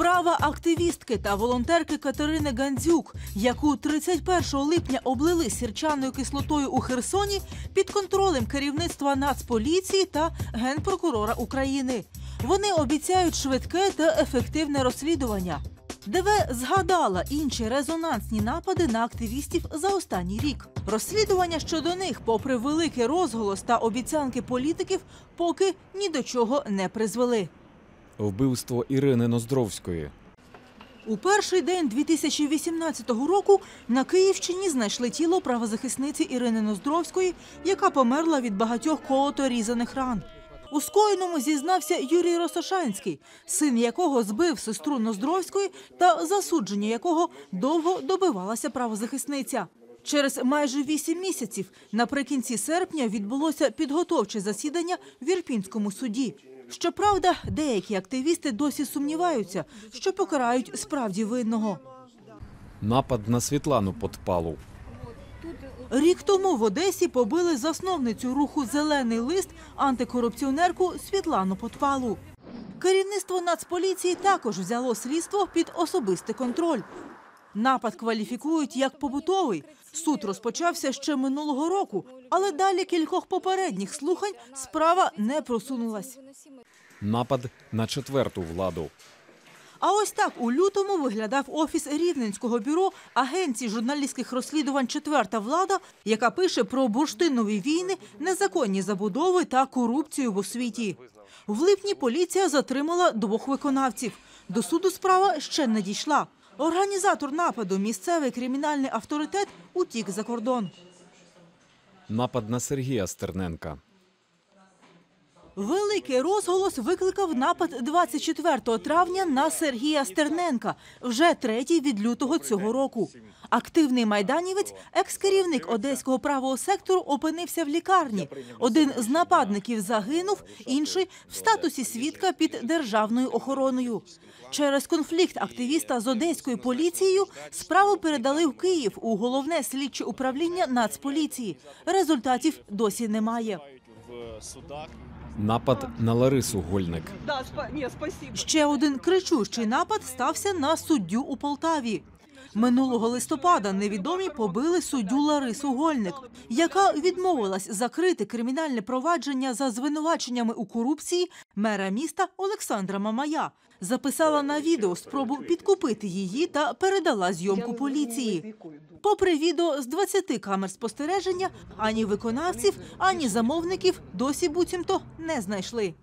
Справа активістки та волонтерки Катерини Гандзюк, яку 31 липня облили сірчаною кислотою у Херсоні під контролем керівництва Нацполіції та генпрокурора України. Вони обіцяють швидке та ефективне розслідування. ДВ згадала інші резонансні напади на активістів за останній рік. Розслідування щодо них, попри великий розголос та обіцянки політиків, поки ні до чого не призвели. Вбивство Ірини Ноздровської. У перший день 2018 року на Київщині знайшли тіло правозахисниці Ірини Ноздровської, яка померла від багатьох колото-різаних ран. У скоєному зізнався Юрій Росошанський, син якого збив сестру Ноздровської та засудження якого довго добивалася правозахисниця. Через майже вісім місяців наприкінці серпня відбулося підготовче засідання в Ірпінському суді. Щоправда, деякі активісти досі сумніваються, що покарають справді винного. Напад на Світлану Подпалу. Рік тому в Одесі побили засновницю руху Зелений лист антикорупціонерку Світлану Подпалу. Керівництво Нацполіції також взяло слідство під особистий контроль. Напад кваліфікують як побутовий. Суд розпочався ще минулого року, але далі кількох попередніх слухань справа не просунулась. Напад на четверту владу. А ось так у лютому виглядав офіс Рівненського бюро агенції журналістських розслідувань Четверта влада, яка пише про бурштинові війни, незаконні забудови та корупцію в освіті. В липні поліція затримала двох виконавців. До суду справа ще не дійшла. Організатор нападу, місцевий кримінальний авторитет, утік за кордон. Напад на Сергія Стерненка. Великий розголос викликав напад 24 травня на Сергія Стерненка, вже третій від лютого цього року. Активний майданівець, екс-керівник одеського правого сектору, опинився в лікарні. Один з нападників загинув, інший в статусі свідка під державною охороною. Через конфлікт активіста з одеською поліцією справу передали в Київ у головне слідче управління Нацполіції. Результатів досі немає. Напад на Ларису Гольник. Ще один кричущий напад стався на суддю у Полтаві. Минулого листопада невідомі побили суддю Ларису Гольник, яка відмовилась закрити кримінальне провадження за звинуваченнями у корупції мера міста Олександра Мамая. Записала на відео спробу підкупити її та передала зйомку поліції. Попри відео з 20 камер спостереження, ані виконавців, ані замовників досі буцімто не знайшли.